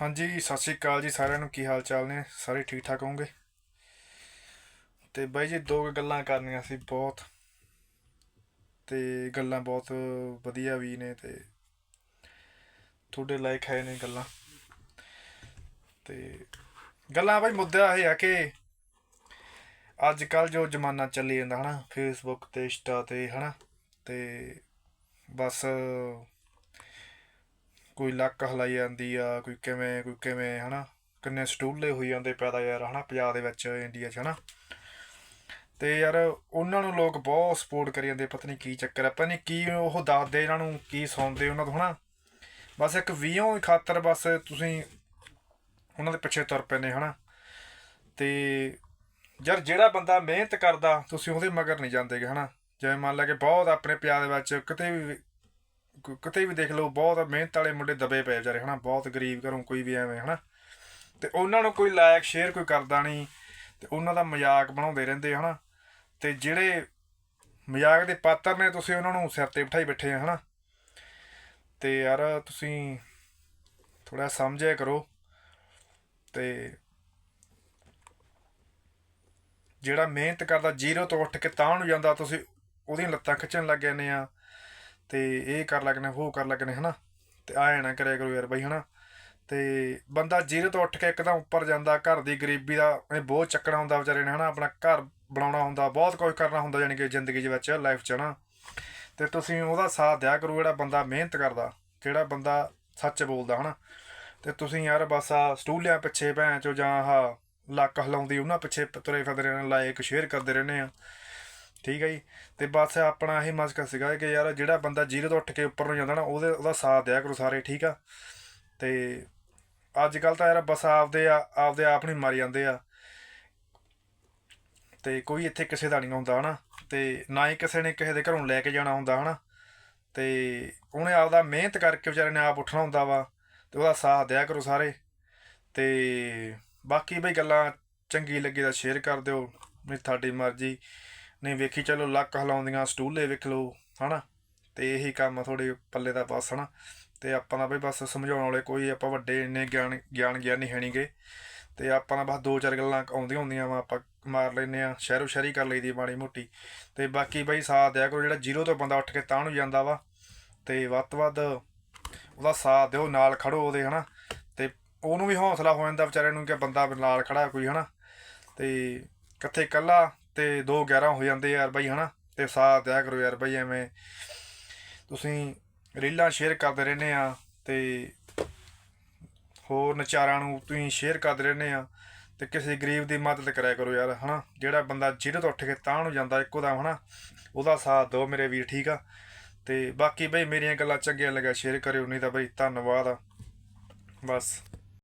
ਹਾਂਜੀ, ਸਤਿ ਸ਼੍ਰੀ ਅਕਾਲ ਜੀ ਸਾਰਿਆਂ ਨੂੰ। ਕੀ ਹਾਲ ਚਾਲ ਨੇ? ਸਾਰੇ ਠੀਕ ਠਾਕ ਹੋਵੋਗੇ? ਤੇ ਬਾਈ ਜੀ, ਦੋ ਕੁ ਗੱਲਾਂ ਕਰਨੀਆਂ ਸੀ ਬਹੁਤ। ਤੇ ਗੱਲਾਂ ਬਹੁਤ ਵਧੀਆ ਵੀ ਨੇ ਤੇ ਤੁਹਾਡੇ ਲਾਇਕ ਹੈ ਨੇ ਗੱਲਾਂ। ਤੇ ਗੱਲਾਂ ਬਾਈ ਮੁੱਦਾ ਇਹ ਆ ਕਿ ਅੱਜ ਕੱਲ ਜੋ ਜ਼ਮਾਨਾ ਚੱਲੀ ਜਾਂਦਾ ਹਨਾ ਫੇਸਬੁੱਕ ਤੇ, ਇੰਸਟਾ ਤੇ, ਹਨਾ। ਤੇ ਬਸ ਕੋਈ ਲੱਕ ਹਲਾਈ ਜਾਂਦੀ ਆ, ਕੋਈ ਕਿਵੇਂ ਕੋਈ ਕਿਵੇਂ, ਹਨਾ? ਕਿੰਨੇ ਸਟੂਲੇ ਹੋਈ ਜਾਂਦੇ ਪੈਦਾ ਯਾਰ, ਹਨਾ? ਪੰਜਾਬ ਦੇ ਵਿੱਚ, ਇੰਡੀਆ 'ਚ, ਹਨਾ? ਤੇ ਯਾਰ, ਉਹਨਾਂ ਨੂੰ ਲੋਕ ਬਹੁਤ ਸਪੋਰਟ ਕਰੀ ਜਾਂਦੇ, ਪਤਾ ਨਹੀਂ ਕੀ ਚੱਕਰ ਆ, ਪਤਾ ਨਹੀਂ ਕੀ ਉਹ ਦੱਸਦੇ ਇਹਨਾਂ ਨੂੰ, ਕੀ ਸੁਣਦੇ ਉਹਨਾਂ ਤੋਂ, ਹਨਾ? ਬਸ ਇੱਕ ਵੀਓ ਖਾਤਰ ਬਸ ਤੁਸੀਂ ਉਹਨਾਂ ਦੇ ਪਿੱਛੇ ਤੁਰ ਪੈਂਦੇ, ਹਨਾ? ਤੇ ਯਾਰ, ਜਿਹੜਾ ਬੰਦਾ ਮਿਹਨਤ ਕਰਦਾ, ਤੁਸੀਂ ਉਹਦੇ ਮਗਰ ਨਹੀਂ ਜਾਂਦੇਗੇ, ਹਨਾ? ਜਿਵੇਂ ਮੰਨ ਲਾ ਕਿ ਬਹੁਤ ਆਪਣੇ ਪਿਆਰ ਦੇ ਵਿੱਚ, ਕਿਤੇ ਵੀ ਕਿਤੇ ਵੀ ਦੇਖ ਲਓ, ਬਹੁਤ ਮਿਹਨਤ ਵਾਲੇ ਮੁੰਡੇ ਦਬੇ ਪਏ ਵਿਚਾਰੇ, ਹਨਾ? ਬਹੁਤ ਗਰੀਬ ਘਰੋਂ ਕੋਈ ਵੀ ਐਵੇਂ, ਹਨਾ? ਤੇ ਉਹਨਾਂ ਨੂੰ ਕੋਈ ਲਾਇਕ ਸ਼ੇਅਰ ਕੋਈ ਕਰਦਾ ਨਹੀਂ ਤੇ ਉਹਨਾਂ ਦਾ ਮਜ਼ਾਕ ਬਣਾਉਂਦੇ ਰਹਿੰਦੇ, ਹਨਾ? ਤੇ ਜਿਹੜੇ ਮਜ਼ਾਕ ਦੇ ਪਾਤਰ ਨੇ, ਤੁਸੀਂ ਉਹਨਾਂ ਨੂੰ ਸਿਰ ਤੇ ਬਿਠਾਈ ਬੈਠੇ ਆ, ਹਨਾ? ਤੇ ਯਾਰ, ਤੁਸੀਂ ਥੋੜਾ ਸਮਝਿਆ ਕਰੋ ਤੇ ਜਿਹੜਾ ਮਿਹਨਤ ਕਰਦਾ, ਜ਼ੀਰੋ ਤੋਂ ਉੱਠ ਕੇ ਤਾਂ ਨੂੰ ਜਾਂਦਾ, ਤੁਸੀਂ ਉਹਦੀਆਂ ਲੱਤਾਂ ਖਿੱਚਣ ਲੱਗ ਜਾਂਦੇ ਆ। ਤੇ ਇਹ ਕਰ ਲੱਗਣੇ, ਉਹ ਕਰ ਲੱਗਣੇ, ਹਨਾ? ਤੇ ਆਏ ਨਾ ਕਰਿਆ ਕਰੋ ਯਾਰ ਬਈ, ਹਨਾ? ਤੇ ਬੰਦਾ ਜ਼ੀਰੋ ਤੋਂ ਉੱਠ ਕੇ ਇੱਕਦਮ ਉੱਪਰ ਜਾਂਦਾ, ਘਰ ਦੀ ਗਰੀਬੀ ਦਾ ਇਹ ਬਹੁਤ ਚੱਕਣਾ ਹੁੰਦਾ ਵਿਚਾਰੇ ਨੇ, ਹਨਾ? ਆਪਣਾ ਘਰ ਬਣਾਉਣਾ ਹੁੰਦਾ, ਬਹੁਤ ਕੁਝ ਕਰਨਾ ਹੁੰਦਾ ਯਾਨੀ ਕਿ ਜ਼ਿੰਦਗੀ ਦੇ ਵਿੱਚ ਲਾਈਫ 'ਚ ਨਾ ਤੇ ਤੁਸੀਂ ਉਹਦਾ ਸਾਥ ਦਿਆ ਕਰੋ, ਜਿਹੜਾ ਬੰਦਾ ਮਿਹਨਤ ਕਰਦਾ, ਜਿਹੜਾ ਬੰਦਾ ਸੱਚ ਬੋਲਦਾ, ਹਨਾ? ਤੇ ਤੁਸੀਂ ਯਾਰ ਬਸ ਆ ਸਟੂਲਿਆਂ ਪਿੱਛੇ ਭੈਣ ਚੋ ਜਾਂ ਆਹ ਲੱਕ ਹਲਾਉਂਦੀ, ਉਹਨਾਂ ਪਿੱਛੇ ਤੁਰੇ ਫਿਰਦੇ ਰਹਿੰਦੇ ਲਾਇਕ ਸ਼ੇਅਰ ਕਰਦੇ ਰਹਿੰਦੇ ਆ। ਠੀਕ ਹੈ ਜੀ? ਤੇ ਬਸ ਆਪਣਾ ਇਹ ਮਸਕਾ ਸੀਗਾ ਕਿ ਯਾਰ ਜਿਹੜਾ ਬੰਦਾ ਜ਼ੀਰੋ ਤੋਂ ਉੱਠ ਕੇ ਉੱਪਰ ਨੂੰ ਜਾਂਦਾ ਨਾ, ਉਹਦੇ, ਉਹਦਾ ਸਾਥ ਦਿਆ ਕਰੋ ਸਾਰੇ, ਠੀਕ ਆ? ਤੇ ਅੱਜ ਕੱਲ ਤਾਂ ਯਾਰ ਬਸ ਆਪਦੇ ਆ, ਆਪਦੇ ਆਪ ਨਹੀਂ ਮਾਰੀ ਜਾਂਦੇ ਆ। ਤੇ ਕੋਈ ਇੱਥੇ ਕਿਸੇ ਦਾ ਨਹੀਂ ਹੁੰਦਾ, ਹਨਾ? ਤੇ ਨਾ ਹੀ ਕਿਸੇ ਨੇ ਕਿਸੇ ਦੇ ਘਰੋਂ ਲੈ ਕੇ ਜਾਣਾ ਹੁੰਦਾ, ਹਨਾ? ਤੇ ਉਹਨੇ ਆਪਦਾ ਮਿਹਨਤ ਕਰਕੇ ਵਿਚਾਰੇ ਨੇ ਆਪ ਉੱਠਣਾ ਹੁੰਦਾ ਵਾ, ਤੇ ਉਹਦਾ ਸਾਥ ਦਿਆ ਕਰੋ ਸਾਰੇ। ਤੇ ਬਾਕੀ ਬਈ ਗੱਲਾਂ ਚੰਗੀ ਲੱਗੇ ਤਾਂ ਸ਼ੇਅਰ ਕਰ ਦਿਓ ਨਹੀਂ ਤੁਹਾਡੀ ਮਰਜ਼ੀ। ਨਹੀਂ ਵੇਖੀ, ਚਲੋ ਲੱਕ ਹਲਾਉਂਦੀਆਂ, ਸਟੂਲੇ ਵੇਖ ਲਓ, ਹਨਾ? ਤੇ ਇਹੀ ਕੰਮ ਥੋੜੇ ਪੱਲੇ ਦਾ ਬਸ, ਹਨਾ? ਤੇ ਆਪਾਂ ਦਾ ਬਈ ਬਸ ਸਮਝਾਉਣ ਵਾਲੇ ਕੋਈ, ਆਪਾਂ ਵੱਡੇ ਇੰਨੇ ਗਿਆਨ ਗਿਆਨ ਗਿਆਨੀ ਹੈ ਨਹੀਂਗੇ ਤੇ ਆਪਾਂ ਦਾ ਬਸ ਦੋ ਚਾਰ ਗੱਲਾਂ ਆਉਂਦੀਆਂ ਹੁੰਦੀਆਂ ਵਾ, ਆਪਾਂ ਮਾਰ ਲੈਨੇ ਆ ਸ਼ਹਿਰੋ ਸ਼ਹਿਰੀ ਕਰ ਲਈਦੀ ਬਾਣੀ ਮੋਟੀ। ਤੇ ਬਾਕੀ ਬਈ ਸਾਥ ਦਿਆ ਕਰੋ, ਜਿਹੜਾ ਜ਼ੀਰੋ ਤੋਂ ਬੰਦਾ ਉੱਠ ਕੇ ਤਾਂ ਨੂੰ ਜਾਂਦਾ ਵਾ। ਤੇ ਵੱਧ ਤੋਂ ਵੱਧ ਉਹਦਾ ਸਾਥ ਦਿਓ, ਨਾਲ ਖੜੋ ਉਹਦੇ, ਹਨਾ? ਤੇ ਉਹਨੂੰ ਵੀ ਹੌਸਲਾ ਹੋ ਜਾਂਦਾ ਵਿਚਾਰੇ ਨੂੰ ਕਿ ਬੰਦਾ ਨਾਲ ਖੜਾ ਕੋਈ, ਹਨਾ? ਤੇ ਕਿੱਥੇ ਇਕੱਲਾ ਤੇ 2 11 ਹੋ ਜਾਂਦੇ ਯਾਰ ਬਾਈ, ਹਨਾ? ਤੇ ਸਾਥ ਦਿਆ ਕਰੋ ਯਾਰ ਬਾਈ ਐਵੇਂ। ਤੁਸੀਂ ਰੀਲਾਂ ਸ਼ੇਅਰ ਕਰਦੇ ਰਹਿੰਦੇ ਆ ਤੇ ਹੋਰ ਨਚਾਰਾਂ ਨੂੰ ਤੁਸੀਂ ਸ਼ੇਅਰ ਕਰਦੇ ਰਹਿੰਦੇ ਆ ਤੇ ਕਿਸੇ ਗਰੀਬ ਦੀ ਮਦਦ ਕਰਿਆ ਕਰੋ ਯਾਰ, ਹਨਾ? ਜਿਹੜਾ ਬੰਦਾ ਜਿਹਦੇ ਤੋਂ ਉੱਠ ਕੇ ਤਾਂ ਨੂੰ ਜਾਂਦਾ ਇੱਕੋ ਦਮ ਹਨਾ? ਉਹਦਾ ਸਾਥ ਦਿਓ ਮੇਰੇ ਵੀਰ, ਠੀਕ ਆ? ਤੇ ਬਾਕੀ ਬਈ ਮੇਰੀਆਂ ਗੱਲਾਂ ਚੰਗੀਆਂ ਲੱਗਾ ਸ਼ੇਅਰ ਕਰਿਓ, ਨਹੀਂ ਤਾਂ ਬਈ ਧੰਨਵਾਦ ਆ। ਬਸ।